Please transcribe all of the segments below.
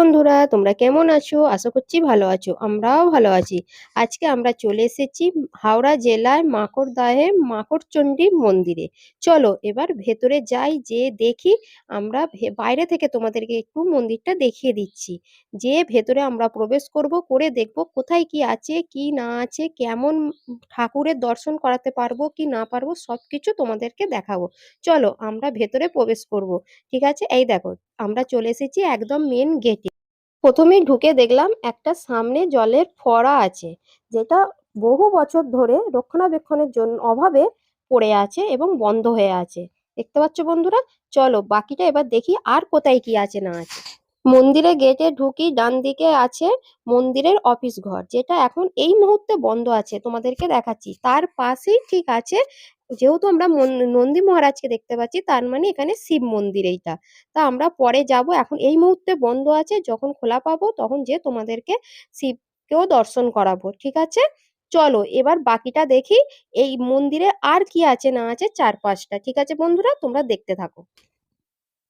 বন্ধুরা, তোমরা কেমন আছো? আশা করছি ভালো আছো, আমরাও ভালো আছি। আজকে আমরা চলে এসেছি হাওড়া জেলায় মাকড়দাহে মাকড়চণ্ডী মন্দিরে। চলো এবার ভেতরে যাই যে দেখি আমরা বাইরে থেকে তোমাদেরকে একটু মন্দিরটা দেখিয়ে দিচ্ছি। যে ভেতরে আমরা প্রবেশ করব, করে দেখব কোথায় কি আছে, কি না আছে, কেমন ঠাকুরের দর্শন করাতে পারব, কি না পারব সব কিছু তোমাদেরকে দেখাবো। চলো আমরা ভেতরে প্রবেশ করব। ঠিক আছে? এই দেখো, আমরা চলে এসেছি একদম মেন গেটে প্রথমেই ঢুকে দেখলাম একটা সামনে জলের ফোয়ারা আছে, যেটা বহু বছর ধরে রক্ষণাবেক্ষণের জন্য অভাবে পড়ে আছে এবং বন্ধ হয়ে আছে। দেখতে পাচ্ছ বন্ধুরা? চলো বাকিটা এবার দেখি আর কোথায় কি আছে না আছে। মন্দিরে গেটে ঢুকি, ডান দিকে আছে মন্দিরের অফিস ঘর, যেটা এখন এই মুহূর্তে বন্ধ আছে। তোমাদেরকে দেখাচ্ছি। তার পাশেই ঠিক আছে যেহেতু আমরা নন্দী মহারাজকে দেখতে পাচ্ছি, তার মানে এখানে শিব মন্দির এইটা। তা আমরা পরে যাব, এখন এই মুহূর্তে বন্ধ আছে, যখন খোলা পাবো তখন যে তোমাদেরকে শিবকেও দর্শন করাবো, ঠিক আছে? চলো, এবার বাকিটা দেখি, এই মন্দিরে আর কি আছে না আছে চার পাঁচটা ঠিক আছে বন্ধুরা? তোমরা দেখতে থাকো।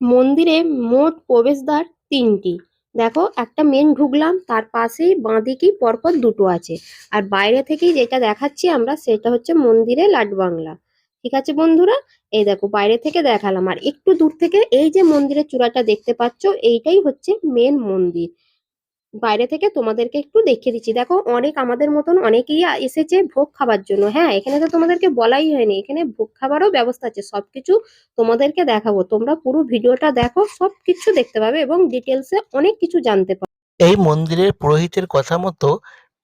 মন্দিরে মোট প্রবেশদ্বার তিনটি। দেখো, একটা মেন ঢুকলাম, তার পাশেই বাঁদিকেই পরপর দুটো আছে। আর বাইরে থেকেই যেটা দেখাচ্ছি আমরা, সেটা হচ্ছে মন্দিরে লাড বাংলা ঠিক আছে বন্ধুরা? এই দেখো, বাইরে থেকে দেখালাম। আর একটু দূর থেকে এই যে মন্দিরের চূড়াটা দেখতে পাচ্ছ, এইটাই হচ্ছে মেন মন্দির। বাইরে থেকে তোমাদেরকে একটু দেখিয়ে দিচ্ছি। দেখো, অনেক আমাদের মতন অনেকেই এসেছে ভোগ খাবার জন্য। হ্যাঁ এখানে তো তোমাদেরকে বলাই হয়নি। এখানে ভোগ খাবারও ব্যবস্থা আছে। সবকিছু তোমাদেরকে দেখাবো। তোমরা পুরো ভিডিওটা দেখো, সবকিছু দেখতে পাবে এবং ডিটেলসে অনেক কিছু জানতে পারবে। এই মন্দিরের পুরোহিতের কথা মতো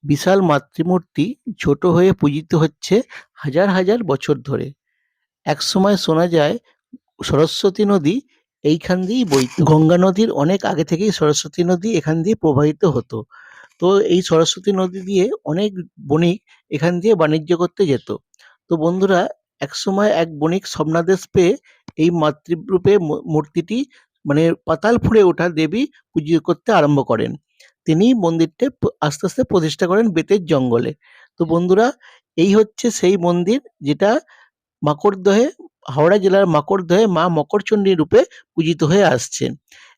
বিশাল মাতৃমূর্তি ছোট হয়ে পূজিত হচ্ছে হাজার হাজার বছর ধরে। একসময় শোনা যায়, সরস্বতী নদী এইখান দিয়েই বইতো। গঙ্গা নদীর অনেক আগে থেকেই সরস্বতী নদী এখান দিয়ে প্রবাহিত হতো। তো এই সরস্বতী নদী দিয়ে অনেক বণিক এখান দিয়ে বাণিজ্য করতে যেত। তো বন্ধুরা একসময় এক বণিক স্বপ্নাদেশ পেয়ে এই মাতৃরূপে মূর্তিটি মানে পাতাল ফুঁড়ে ওঠা দেবী পুজো করতে আরম্ভ করেন। তিনি মন্দিরটা আস্তে আস্তে প্রতিষ্ঠা করেন বেতের জঙ্গলে। তো বন্ধুরা, এই হচ্ছে সেই মন্দির যেটা মাকড়দহে, হাওড়া জেলার মাকড়দহে মা মকরচণ্ডী রূপে পূজিত হয়ে আসছেন।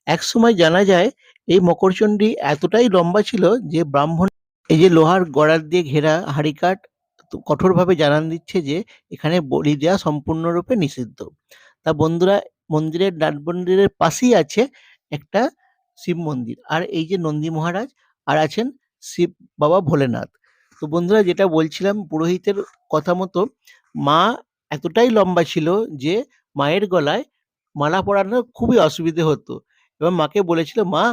একসময় জানা যায়, এই মকরচণ্ডী এতটাই লম্বা ছিল যে ব্রাহ্মণ এই যে লোহার গড়ার দিয়ে ঘেরা হাড়িকাঠ তো কঠোরভাবে জানান দিচ্ছে যে এখানে বলি দেওয়া সম্পূর্ণরূপে নিষিদ্ধ। তা বন্ধুরা, মন্দিরের নাট মন্দিরের পাশেই আছে একটা শিব মন্দির আর এই যে নন্দী মহারাজ আর আছেন শিব বাবা ভোলেনাথ। তো বন্ধুরা, যেটা বলছিলাম পুরোহিতের কথা মতো, মা এতটাই লম্বা ছিল যে মায়ের গলায় মালা পরানো খুবই অসুবিধে হতো। এবং মাকে বলেছিল, মা,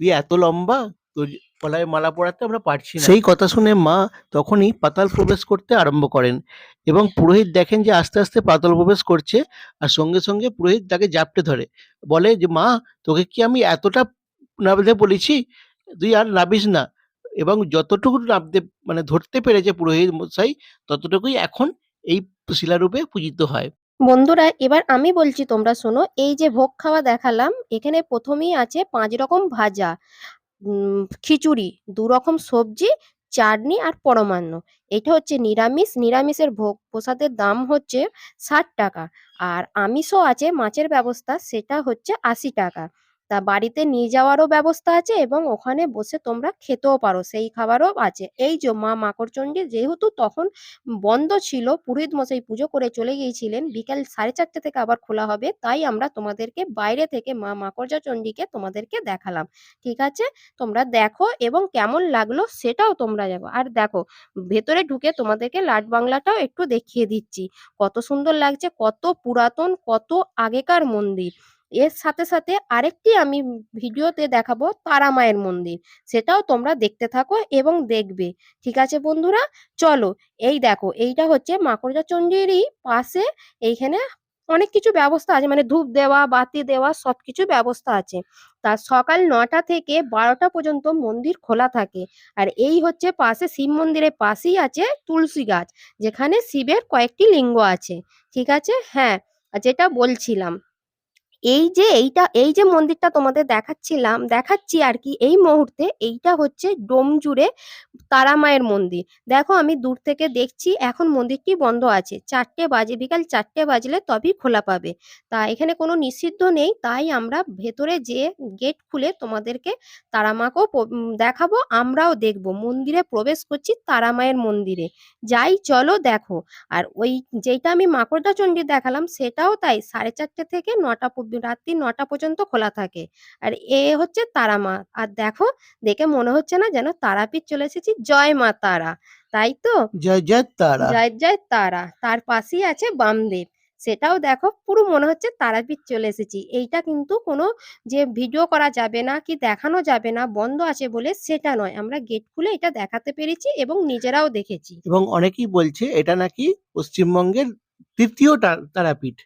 তুই এত লম্বা, তোর গলায় মালা পরাতে আমরা পারছি সেই কথা শুনে মা তখনই পাতাল প্রবেশ করতে আরম্ভ করেন এবং পুরোহিত দেখেন যে আস্তে আস্তে পাতাল প্রবেশ করছে আর সঙ্গে সঙ্গে পুরোহিত তাকে জাপটে ধরে। বলে যে, মা, তোকে কি আমি এতটা নামতে বলেছি? তুই আর নাবিস না। এবং যতটুকু নামতে মানে ধরতে পেরেছে পুরোহিত মশাই, ততটুকুই এখন এই শিলারূপে পূজিত হয়। বন্ধুরা, এবার আমি বলছি, তোমরা শোনো, এই যে ভোগ খাওয়া দেখালাম, এখানে প্রথমেই আছে পাঁচ রকম ভাজা। খিচুড়ি, দু রকম সবজি, চাটনি আর পরমান্ন। এটা হচ্ছে নিরামিষ। নিরামিষের ভোগ প্রসাদের দাম হচ্ছে ষাট টাকা। আর আমিষও আছে, মাছের ব্যবস্থা, সেটা হচ্ছে আশি টাকা। তা বাড়িতে নিয়ে যাওয়ারও ব্যবস্থা আছে এবং ওখানে বসে তোমরা খেতেও পারো, সেই খাবারও আছে। এই যে মা মাকড়চণ্ডী যেহেতু তখন বন্ধ ছিল, পুরোহিত মশাই পুজো করে চলে গিয়েছিলেন, বিকাল সাড়ে চারটে থেকে আবার খোলা হবে, তাই আমরা তোমাদেরকে বাইরে থেকে মা মাকড়জা চণ্ডীকে তোমাদেরকে দেখালাম। ঠিক আছে? তোমরা দেখো এবং কেমন লাগল সেটাও তোমরা যাব আর দেখো, ভেতরে ঢুকে তোমাদেরকে লাট বাংলাটাও একটু দেখিয়ে দিচ্ছি। কত সুন্দর লাগছে, কত পুরাতন, কত আগেকার মন্দির। এর সাথে সাথে আরেকটি আমি ভিডিওতে দেখাবো তারা মায়ের মন্দির। সেটাও তোমরা দেখতে থাকো এবং দেখবে। ঠিক আছে বন্ধুরা? চলো, এই দেখো, এইটা হচ্ছে মাকড়জা চণ্ডীরই পাশে এইখানে অনেক কিছু ব্যবস্থা আছে। মানে ধূপ দেওয়া, বাতি দেওয়া সব কিছু ব্যবস্থা আছে। তার সকাল নটা থেকে বারোটা পর্যন্ত মন্দির খোলা থাকে। আর এই হচ্ছে পাশে শিব মন্দিরের পাশেই আছে তুলসী গাছ, যেখানে শিবের কয়েকটি লিঙ্গ আছে। ঠিক আছে? হ্যাঁ যেটা বলছিলাম। এই যে এইটা, এই যে মন্দিরটা তোমাদের দেখাচ্ছিলাম, দেখাচ্ছি আর কি এই মুহূর্তে, এইটা হচ্ছে ডোমজুড়ে তারা মায়ের মন্দির। দেখো আমি দূর থেকে দেখছি, এখন মন্দিরটি বন্ধ আছে। চারটে বাজে, বিকাল চারটে বাজলে তবেই খোলা পাবে। তা এখানে কোনো নিষিদ্ধ নেই, তাই আমরা ভেতরে যে গেট খুলে তোমাদেরকে তারামাকেও দেখাবো, আমরাও দেখব। মন্দিরে প্রবেশ করছি তারা মায়ের মন্দিরে। যাই চলো দেখো। আর ওই যেটা আমি মাকড়দা চণ্ডী দেখালাম, সেটাও তাই সাড়ে চারটে থেকে নটা রাত্রি নটা পর্যন্ত খোলা থাকে। আর এ হচ্ছে তারা মা। আর দেখো দেখে মনে হচ্ছে না যেন তারাপীঠ চলে এসেছি। জয় মা তারা। তাই তো? জয় জয় তারা। জয় জয় তারা। তার পাশেই আছে বামদেব। সেটাও দেখো পুরো মনে হচ্ছে তারাপীঠ চলে এসেছি। এইটা কিন্তু কোনো যে ভিডিও করা যাবে না কি দেখানো যাবে না বন্ধ আছে বলে সেটা নয়। আমরা গেট খুলে এটা দেখাতে পেরেছি এবং নিজেরাও দেখেছি। এবং অনেকেই বলছে এটা নাকি পশ্চিমবঙ্গের তৃতীয় তারাপীঠ।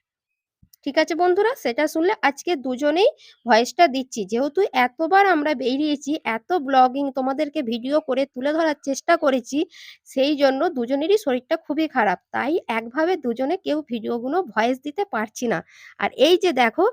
ঠিক আছে বন্ধুরা? সেটা শুনলে আজকে দুজনেই ভয়েসটা দিচ্ছি। যেহেতু এতবার আমরা বেরিয়েছি, এত ব্লগিং তোমাদেরকে ভিডিও করে তুলে ধরার চেষ্টা করেছি, সেই জন্য দুজনেরই শরীরটা খুবই খারাপ। তাই একভাবে দুজনে কেউ ভিডিওগুলো ভয়েস দিতে পারছি না। আর এই যে দেখো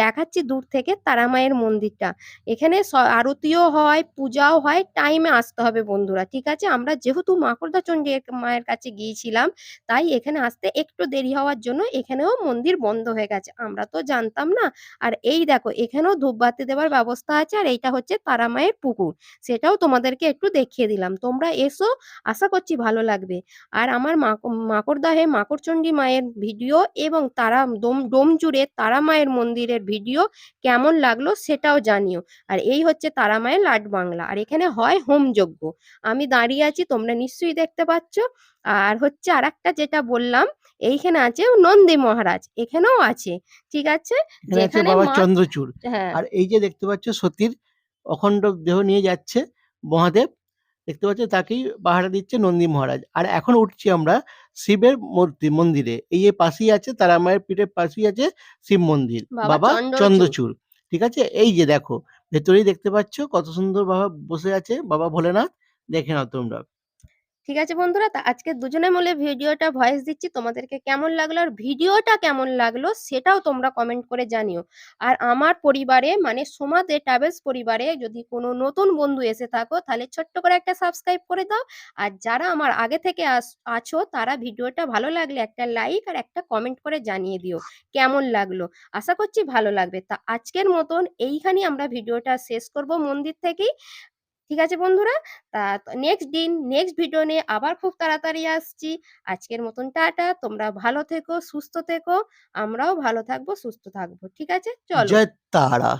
দেখাচ্ছি দূর থেকে তারামায়ের মন্দিরটা। এখানে আরতিও হয়, পূজাও হয় টাইমে আসতে হবে বন্ধুরা, ঠিক আছে? আমরা যেহেতু মাকড়দা চণ্ডী মায়ের কাছে গিয়েছিলাম, তাই এখানে আসতে একটু দেরি হওয়ার জন্য এখানেও মন্দির বন্ধ হয়ে গেছে। আমরা তো জানতাম না। আর এই দেখো, এখানেও ধূপবাতি দেওয়ার ব্যবস্থা আছে আর এইটা হচ্ছে তারা মায়ের পুকুর। সেটাও তোমাদেরকে একটু দেখিয়ে দিলাম। তোমরা এসো, আশা করছি ভালো লাগবে। আর আমার মাকড়দাহে মাকড়চণ্ডী মায়ের ভিডিও এবং তারা ডোম ডোম জুড়ে তারা মায়ের মন্দিরের ভিডিও কেমন লাগল সেটাও জানিও। আর এই হচ্ছে তারা মায়ের লাট বাংলা। আর এখানে হয় হোমযজ্ঞ আমি দাঁড়িয়ে আছি, তোমরা নিশ্চয়ই দেখতে পাচ্ছ। আর হচ্ছে আর একটা যেটা বললাম, এইখানে আছে নন্দী মহারাজ। এখানেও আছে ঠিক আছে? যেখানে বাবা চন্দ্রচূড়। হ্যাঁ। আর এই যে দেখতে পাচ্ছ সতীর অখণ্ড দেহ নিয়ে যাচ্ছে মহাদেব দেখতে পাচ্ছ তাকেই পাহারা দিচ্ছে নন্দী মহারাজ। আর এখন উঠছি আমরা শিবের মূর্তি মন্দিরে এই যে পাশেই আছে তারা মায়ের পিঠের পাশেই আছে শিব মন্দির বাবা। চন্দ্রচূড় ঠিক আছে? এই যে দেখো ভেতরেই দেখতে পাচ্ছ কত সুন্দর বাবা বসে আছে বাবা ভোলেনাথ দেখে নাও তোমরা। ঠিক আছে বন্ধুরা? তা আজকে দুজনে মিলে ভিডিওটা ভয়েস দিচ্ছি। তোমাদেরকে কেমন লাগল আর ভিডিওটা কেমন লাগল সেটাও তোমরা কমেন্ট করে জানিও। আর আমার পরিবারে মানে সোমাদে ট্রাভেলস পরিবারে যদি কোনো নতুন বন্ধু এসে থাকো, তাহলে ছোট্ট করে একটা সাবস্ক্রাইব করে দাও। আর যারা আমার আগে থেকে আছো, তারা ভিডিওটা ভালো লাগলে একটা লাইক আর একটা কমেন্ট করে জানিয়ে দিও। কেমন লাগল? আশা করছি ভালো লাগবে। তা আজকের মতন এইখানেই আমরা ভিডিওটা শেষ করব মন্দির থেকেই। ঠিক আছে, বন্ধুরা? তা নেক্সট দিন নেক্সট ভিডিও নিয়ে আবার খুব তাড়াতাড়ি আসছি। আজকের মতন টাটা। তোমরা ভালো থেকো, সুস্থ থেকো। আমরাও ভালো থাকব, সুস্থ থাকব। ঠিক আছে? চলো। তারা।